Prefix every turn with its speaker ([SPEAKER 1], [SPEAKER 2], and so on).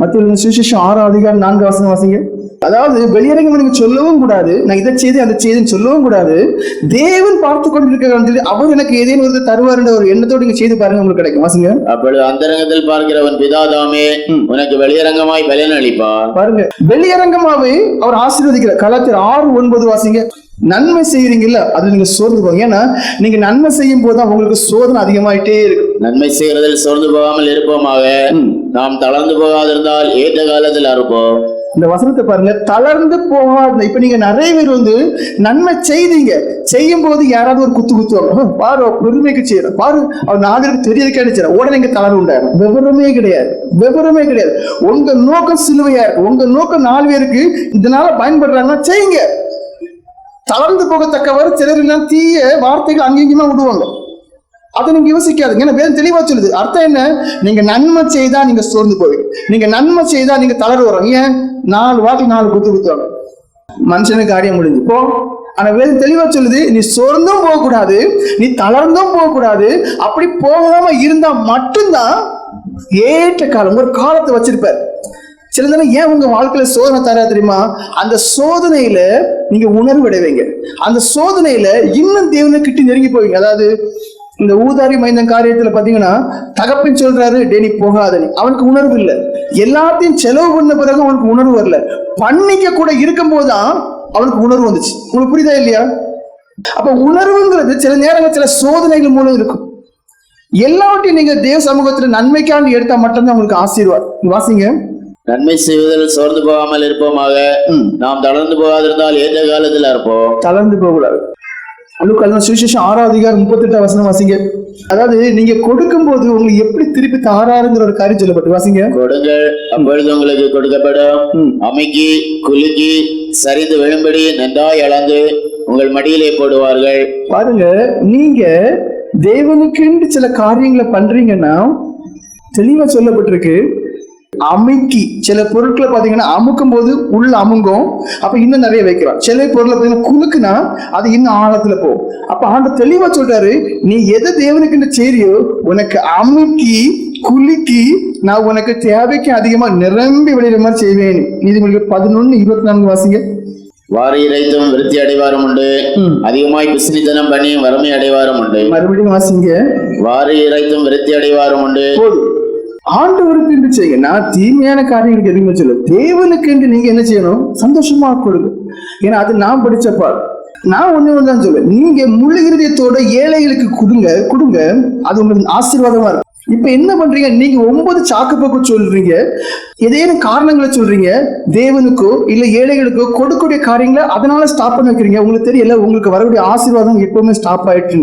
[SPEAKER 1] மத்திய சுவிசேஷம் ஆறாம் அதிகாரம் நான்கு வசனம் வாசிங்க. அதாவது வெளியரங்கம் நீங்க சொல்லவும் கூடாது நான் இதை செய்து அந்த செய்துன்னு சொல்லவும் கூடாது. தேவன் பார்த்து கொண்டிருக்கிறான்னு சொல்லி அவர் எனக்கு ஏதேனும் ஒரு தருவாருன்ற ஒரு எண்ணத்தோடு நீங்க செய்து பாருங்க உங்களுக்கு கிடைக்கும். வாசிங்க.
[SPEAKER 2] அப்பொழுது அந்தரங்கத்தில் பார்க்கிறவன் பிதாதாமே. உனக்கு வெளியரங்கமாய் பலன் அளிப்பார்
[SPEAKER 1] பாருங்க வெளியரங்கமாவே அவர் ஆசீர்வதிக்கிறார் கலாச்சாரம் ஆறு ஒன்பது வாசிங்க. நன்மை செய்யறீங்கல்ல அது நீங்க சோர்ந்து போங்க ஏன்னா நீங்க நன்மை செய்யும் போது உங்களுக்கு சோதனை அதிகமாயிட்டே இருக்கு
[SPEAKER 2] நன்மை செய்கிறதில் சோர்ந்து போகாமல் இருப்போமாக. நாம் தளர்ந்து போகாதிருந்தால் ஏற்ற காலத்தில் அறுப்போம்.
[SPEAKER 1] இந்த வசனத்தை பாருங்க தளர்ந்து போகாத இப்ப நீங்க நிறைய பேர் வந்து நன்மை செய்தீங்க. செய்யும் போது யாராவது ஒரு குத்து குத்துவாங்க. "ஹம், பாரு பெருமைக்கு செய்யறோம் பாரு அவர் நாலு பேருக்கு தெரியறதுக்கு அடிச்சிடும் உடனே இங்க தளர்வு உண்டாயிரும். விவரமே கிடையாது. விவரமே கிடையாது. உங்க நோக்கம் சிலுவையா இருக்கு. உங்க நோக்கம் நாலு பேருக்கு இதனால பயன்படுறாங்கன்னா செய்யுங்க. தளர்ந்து போகத்தக்கவர் சிலர் எல்லாம் தீய வார்த்தைகள் அங்கேயுமா விடுவாங்க. அதை நீங்க யோசிக்காதுங்க. ஏன்னா வேதம் தெளிவா சொல்லுது. அர்த்தம் என்ன? நீங்க நன்மை செய்தா நீங்க சோர்ந்து போவீங்க. நீங்க நன்மை செய்தா நீங்க தளர வரும் ஏன்? நாலு வாட்டி நாலு குத்து குத்துவாங்க மனுஷனுக்கு காரியம் முடிஞ்சு. போ. ஆனா வேதம் தெளிவா சொல்லுது. நீ சோர்ந்தும் போக கூடாது நீ தளர்ந்தும் போக கூடாது அப்படி போகாம இருந்தா மட்டும்தான் ஏற்ற காலம். ஒரு காலத்தை வச்சிருப்பார். சில நேரம் ஏன் உங்க வாழ்க்கையில சோதனை தரா தெரியுமா? அந்த சோதனையில நீங்க உணர்வு அடைவீங்க. அந்த சோதனையில இன்னும் தேவனை கிட்ட நெருங்கி போவீங்க. அதாவது இந்த ஊதாரி மைந்தன் காரியத்துல பாத்தீங்கன்னா தகப்பன் சொல்றாரு டே நீ போகாத நீ. அவனுக்கு உணர்வு இல்லை. எல்லாத்தையும் செலவு பண்ண பிறகு அவனுக்கு உணர்வு வரல. பண்ணிக்க கூட இருக்கும் போதுதான் அவனுக்கு உணர்வு வந்துச்சு. உங்களுக்கு புரியுதா இல்லையா? அப்ப உணர்வுங்கிறது சில நேரங்கள் சில சோதனைகள் மூலம் இருக்கும். எல்லாவற்றையும் நீங்க தேவ சமூகத்துல நன்மைக்காண்டி எடுத்தா மட்டும்தான் உங்களுக்கு ஆசீர்வாதம். வாசிங்க.
[SPEAKER 2] நன்மை செய்வதில் சோர்ந்து போகாமல் இருப்போமாக. நாம் தளர்ந்து போகாதிருந்தால் ஏற்ற காலத்தில் அறுப்போம்.
[SPEAKER 1] தளர்ந்து போகக்கூடாது. அலுக்கல்னா சுவிசேஷம் ஆறாவது அதிகாரம் முப்பத்தெட்டாம் வசனம் வாசிங்க. அதாவது நீங்க கொடுக்கும்போது உங்களுக்கு எப்படி திருப்பி தாராருங்கிற ஒரு காரியம் சொல்லப்பட்டு வாசிங்க.
[SPEAKER 2] கொடுங்கள் அப்பொழுது உங்களுக்கு கொடுக்கப்படும். அமைக்கி குலுக்கி சரிந்து விழும்படி நன்றாய் அளந்து உங்கள் மடியிலே போடுவார்கள்.
[SPEAKER 1] பாருங்க நீங்க தேவனுக்குன்னு சில காரியங்களை பண்றீங்கன்னா தெளிவா சொல்லப்பட்டிருக்கு. அமைக்கி. சில பொருட்களை பாத்தீங்கன்னா அமுக்கும் போது உள்ள அமுங்கும். அப்ப இன்னும் நிறைய வைக்கிறோம் சில பொருளை பாத்தீங்கன்னா குலுக்குனா அது இன்னும் ஆழத்துல போகும். அப்ப ஆண்டு தெளிவா சொல்றாரு நீ எதை தேவனுக்குன்னு செய்றியோ உனக்கு அமுக்கி குலுக்கி நான் உனக்கு தேவைக்கு அதிகமா நிரம்பி விளையிற மாதிரி செய்வேன். நீதிமொழிகள் பதினொன்னு இருபத்தி நான்கு வாசிங்க.
[SPEAKER 2] வாரி இறைத்தும் விருத்தி அடைவாரும் உண்டு. அதிகமாய் பிசினித்தனம் பண்ணியும் வறுமை அடைவாரும் உண்டு.
[SPEAKER 1] மறுபடியும் வாசிங்க.
[SPEAKER 2] வாரி இறைத்தும் விருத்தி அடைவாரும் உண்டு.
[SPEAKER 1] ஆண்டவருக்கு என்று செய்யுங்க. நான் தீமையான காரியங்களுக்கு எதுவுமே சொல்ல தேவனுக்கு என்று நீங்க என்ன செய்யணும்? சந்தோஷமா கொடுங்க. ஏன்னா அது நான் படிச்ச பால் நான் ஒண்ணு ஒன்று தான் சொல்லுவேன் நீங்க முழு இருதயத்தோட ஏழைகளுக்கு கொடுங்க கொடுங்க. அது உங்களுக்கு ஆசீர்வாதமா இருக்கும். இப்ப என்ன பண்றீங்க? நீங்க ஒன்பது சாக்கு போக்கு சொல்றீங்க. ஏதேனும் காரணங்களை சொல்றீங்க. தேவனுக்கோ இல்ல ஏழைகளுக்கோ கொடுக்கக்கூடிய காரியங்களை அதனால ஸ்டாப் பண்ணி வைக்கிறீங்க. உங்களுக்கு தெரியல உங்களுக்கு வரக்கூடிய ஆசீர்வாதம் எப்பவுமே ஸ்டாப் ஆயிட்டு